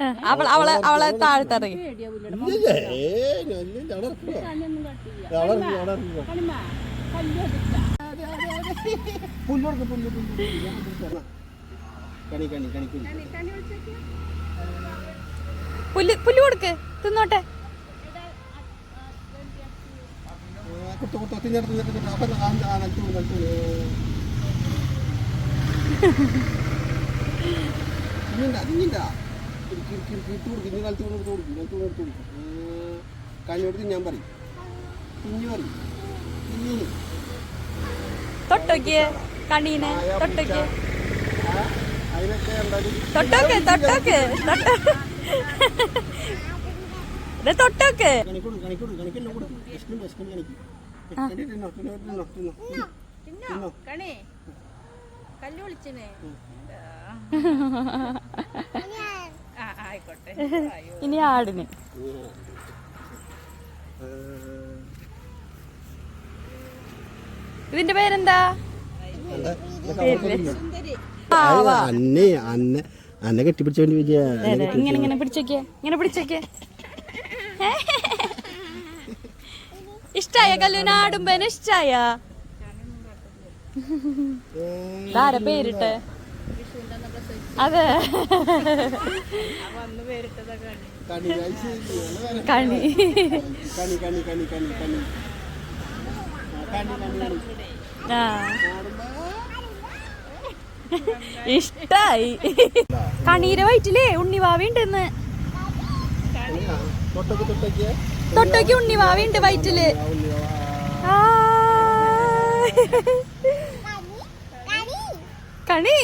ആ, അവൾ അവളെ അവളെ താഴ്ത്തിറങ്ങി. പുല്ല് പുല്ല്, കൊടുത്ത് കൊടുക്ക്. തിന്നോട്ടെ. ആ, കുത്തു കുത്തു. തിന്നിട്ട് തിന്നിട്ട് അപ്പം നിലത്ത് നിലത്ത് തിന്നിണ്ട തിന്നിണ്ട? ഇടുക്കി ഇടുക്കി ഇടുക്കി ഇട്ട് കൊടുക്കും. ഇനി നിലത്ത് കൊണ്ട് എടുത്ത് കൊടുക്കും. നിലത്ത് വീണ് എടുത്ത് കൊടുക്കും. കണിയോട് തിന്നാൻ പറയും. തിഞ്ഞു പറയും. തിന്നീന് തൊട്ടോക്കിയേ കണീനെ തൊട്ടോക്കിയേ. ആ, അതിനൊക്കെ തൊട്ടോക്ക് തൊട്ടോക്ക്. തൊട്ടോക്ക്. കണിക്കൊടു കണിക്കൊടു കണിക്കെല്ലാം കൂടെ വിശക്കും വിശക്കും കണിക്ക്. കണ്ടി തിന്നോ തിന്നോ തിന്നോ തിന്നോ തിന്നോ. കണേ കല്ല് വിളിച്ചിനെ. ഇനി ആടിന്. ഇതിന്റെ പേരെന്താ? അന്നെ അന്നെ അന്നെ ഇങ്ങനെ ഇങ്ങനെ പിടിച്ചേക്കേ ഇങ്ങനെ പിടിച്ചേക്കേ ഇഷ്ടായ കല്ലൂന ആടുമ്പേനെ ഇഷ്ടായ? പേരിട്ട്? അതെ. കണി. ഇഷ്ടായി. കണീരെ വയറ്റിലേ ഉണ്ണിവാവിണ്ടെന്ന്? തൊട്ടൊക്കെ ഉണ്ണിവാവിണ്ട് വയറ്റിൽ. കണി.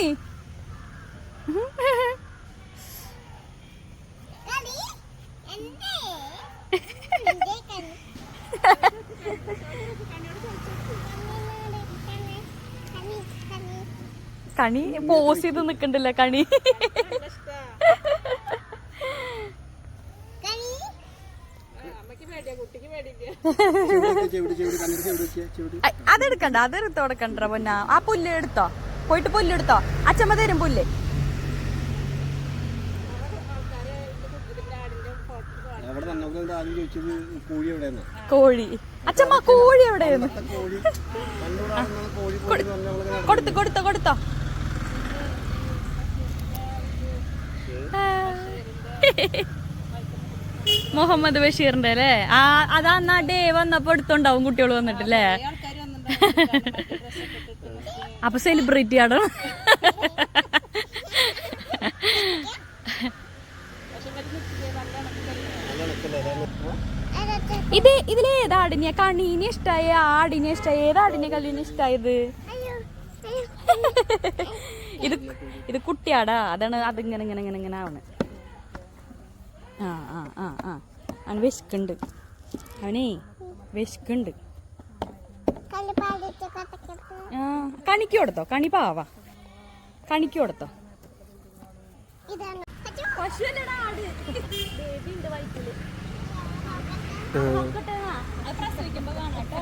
കണി പോസ് ചെയ്ത് നിക്കണ്ടില്ല കണി. അതെടുക്കണ്ട അതെടുത്തോടെ കൊടുക്കണ്ട പൊന്ന? ആ പുല്ല് എടുത്തോ? പോയിട്ട് പുല്ല് എടുത്തോ? അച്ഛമ്മ തരും പുല്ല്. ആദ്യം ചോദിച്ചത് കോഴി എവിടെയെന്നാ? കോഴി. അച്ഛമ്മ കോഴി എവിടെയെന്ന് കൊടുത്ത കൊടുത്തു കൊടുത്തോ. മുഹമ്മദ് ബഷീറിന്റെ അല്ലേ? ആ അതാ അന്നാ ഡേ വന്നപ്പോ എടുത്തോണ്ടാവും കുട്ടികൾ വന്നിട്ടില്ലേ? അപ്പൊ സെലിബ്രിറ്റി ഇണക്കല്ലേ, അതാണ്. ഇത് ഇതിലെ ഏതാടിനെ കണീനെ ഇഷ്ടായ? ആടിനെ ഇഷ്ടായ? ഏതാടിനെ കല്ലിനെ ഇഷ്ടായത്? ഇത് ഇത് കുട്ടിയാടാ. അതാണ് അതിങ്ങനെ ഇങ്ങനെ ഇങ്ങനെ ഇങ്ങനെ ആവണ്. ആ ആ ആ ആ. അവന് വിശക്കുണ്ട്. അവനേ വിശക്കുണ്ട്. ആ കണിക്ക് കൊടുത്തോ? കണി പാവാ. കണിക്ക് കൊടുത്തോ? പ്രസവിക്കുമ്പോ കാണാട്ടോ